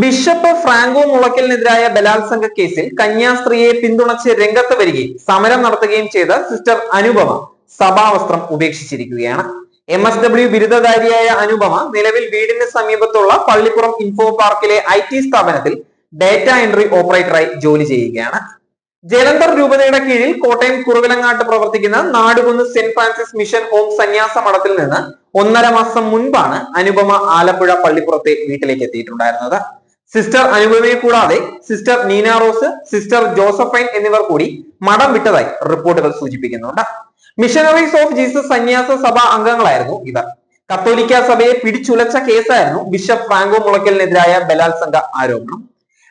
Bishop Franco മുളയ്ക്കലിനെതിരായ ബലാത്സംഗ കേസിൽ കന്യാസ്ത്രീയെ പിന്തുണച്ച് രംഗത്ത് വരികയും സമരം നടത്തുകയും ചെയ്ത സിസ്റ്റർ അനുപമ സഭാവസ്ത്രം ഉപേക്ഷിച്ചിരിക്കുകയാണ്. എം എസ് ഡബ്ല്യു ബിരുദധാരിയായ അനുപമ നിലവിൽ വീടിന് സമീപത്തുള്ള പള്ളിപ്പുറം ഇൻഫോ പാർക്കിലെ ഐ ടി സ്ഥാപനത്തിൽ ഡേറ്റ എൻട്രി ഓപ്പറേറ്ററായി ജോലി ചെയ്യുകയാണ്. ജലന്ധർ രൂപതയുടെ കീഴിൽ കോട്ടയം കുറുവിലങ്ങാട്ട് പ്രവർത്തിക്കുന്ന Nadukunnu saint Francis mission home സന്യാസ മഠത്തിൽ നിന്ന് ഒന്നര മാസം മുൻപാണ് അനുപമ ആലപ്പുഴ പള്ളിപ്പുറത്തെ വീട്ടിലേക്ക് എത്തിയിട്ടുണ്ടായിരുന്നത്. സിസ്റ്റർ അനുപമയെ കൂടാതെ sister Neena Rose sister Josephine എന്നിവർ കൂടി മഠം വിട്ടതായി റിപ്പോർട്ടുകൾ സൂചിപ്പിക്കുന്നുണ്ട്. മിഷനറീസ് ഓഫ് ജീസസ് സന്യാസ സഭ അംഗങ്ങളായിരുന്നു ഇവർ. കത്തോലിക്ക സഭയെ പിടിച്ചുലച്ച കേസായിരുന്നു ബിഷപ്പ് ഫ്രാങ്കോ മുളയ്ക്കലിനെതിരായ ബലാത്സംഗ ആരോപണം.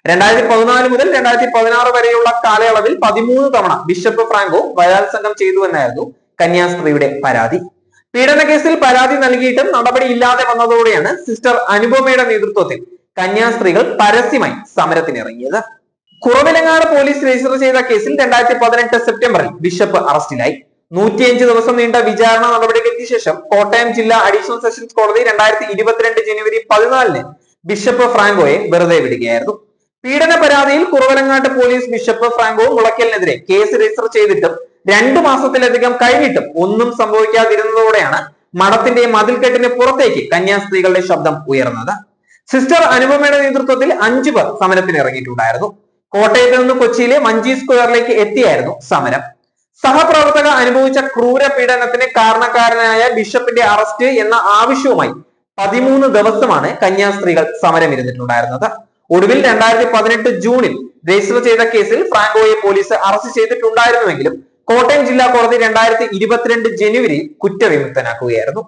രണ്ടായിരത്തി പതിനാല് മുതൽ രണ്ടായിരത്തി പതിനാറ് വരെയുള്ള കാലയളവിൽ പതിമൂന്ന് തവണ ബിഷപ്പ് ഫ്രാങ്കോ ബലാത്സംഗം ചെയ്തുവെന്നായിരുന്നു കന്യാസ്ത്രീയുടെ പരാതി. പീഡന കേസിൽ പരാതി നൽകിയിട്ടും നടപടിയില്ലാതെ വന്നതോടെയാണ് സിസ്റ്റർ അനുപമയുടെ നേതൃത്വത്തിൽ കന്യാസ്ത്രീകൾ പരസ്യമായി സമരത്തിനിറങ്ങിയത് കുറവിലങ്ങാട് പോലീസ് രജിസ്റ്റർ ചെയ്ത കേസിൽ രണ്ടായിരത്തി പതിനെട്ട് സെപ്റ്റംബറിൽ ബിഷപ്പ് അറസ്റ്റിലായി. നൂറ്റിയഞ്ച് ദിവസം നീണ്ട വിചാരണ നടപടികൾക്ക് ശേഷം കോട്ടയം ജില്ലാ അഡീഷണൽ സെഷൻസ് കോടതി രണ്ടായിരത്തി ഇരുപത്തിരണ്ട് ജനുവരി പതിനാലിന് ബിഷപ്പ് ഫ്രാങ്കോയെ വെറുതെ വിടുകയായിരുന്നു. പീഡന പരാതിയിൽ കുറവലങ്ങാട്ട് പോലീസ് ബിഷപ്പ് ഫ്രാങ്കോ മുളയ്ക്കലിനെതിരെ കേസ് രജിസ്റ്റർ ചെയ്തിട്ടും രണ്ടു മാസത്തിലധികം കഴിഞ്ഞിട്ടും ഒന്നും സംഭവിക്കാതിരുന്നതോടെയാണ് മഠത്തിന്റെ മതിൽക്കെട്ടിന് പുറത്തേക്ക് കന്യാസ്ത്രീകളുടെ ശബ്ദം ഉയർന്നത്. സിസ്റ്റർ അനുപമയുടെ നേതൃത്വത്തിൽ അഞ്ചു പേർ സമരത്തിന് ഇറങ്ങിയിട്ടുണ്ടായിരുന്നു. കോട്ടയത്ത് നിന്ന് കൊച്ചിയിലെ മഞ്ചി സ്ക്വയറിലേക്ക് എത്തിയായിരുന്നു സമരം. സഹപ്രവർത്തകർ അനുഭവിച്ച ക്രൂര പീഡനത്തിന് കാരണക്കാരനായ ബിഷപ്പിന്റെ അറസ്റ്റ് എന്ന ആവശ്യവുമായി പതിമൂന്ന് ദിവസമാണ് കന്യാസ്ത്രീകൾ സമരമിരുന്നിട്ടുണ്ടായിരുന്നത്. ഒടുവിൽ രണ്ടായിരത്തി പതിനെട്ട് ജൂണിൽ രജിസ്റ്റർ ചെയ്ത കേസിൽ ഫ്രാങ്കോയെ പോലീസ് അറസ്റ്റ് ചെയ്തിട്ടുണ്ടായിരുന്നുവെങ്കിലും കോട്ടയം ജില്ലാ കോടതി രണ്ടായിരത്തി ഇരുപത്തിരണ്ട് ജനുവരി കുറ്റവിമുക്തനാക്കുകയായിരുന്നു.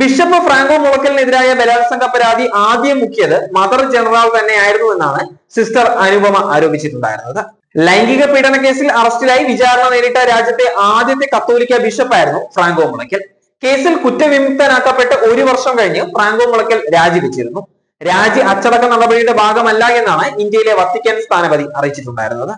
ബിഷപ്പ് ഫ്രാങ്കോ മുളക്കലിനെതിരായ ബലാത്സംഗ പരാതി ആദ്യം മുക്കിയത് മദർ ജനറൽ തന്നെയായിരുന്നു എന്നാണ് സിസ്റ്റർ അനുപമ ആരോപിച്ചിട്ടുണ്ടായിരുന്നത്. ലൈംഗിക പീഡന കേസിൽ അറസ്റ്റിലായി വിചാരണ നേരിട്ട രാജ്യത്തെ ആദ്യത്തെ കത്തോലിക്ക ബിഷപ്പായിരുന്നു ഫ്രാങ്കോ മുളയ്ക്കൽ കേസിൽ കുറ്റവിമുക്തനാക്കപ്പെട്ട് ഒരു വർഷം കഴിഞ്ഞ് ഫ്രാങ്കോ മുളയ്ക്കൽ രാജിവെച്ചിരുന്നു. രാജി അച്ചടക്ക നടപടിയുടെ ഭാഗമല്ല എന്നാണ് ഇന്ത്യയിലെ വത്തിക്കാൻ സ്ഥാനപതി അറിയിച്ചിട്ടുണ്ടായിരുന്നത്.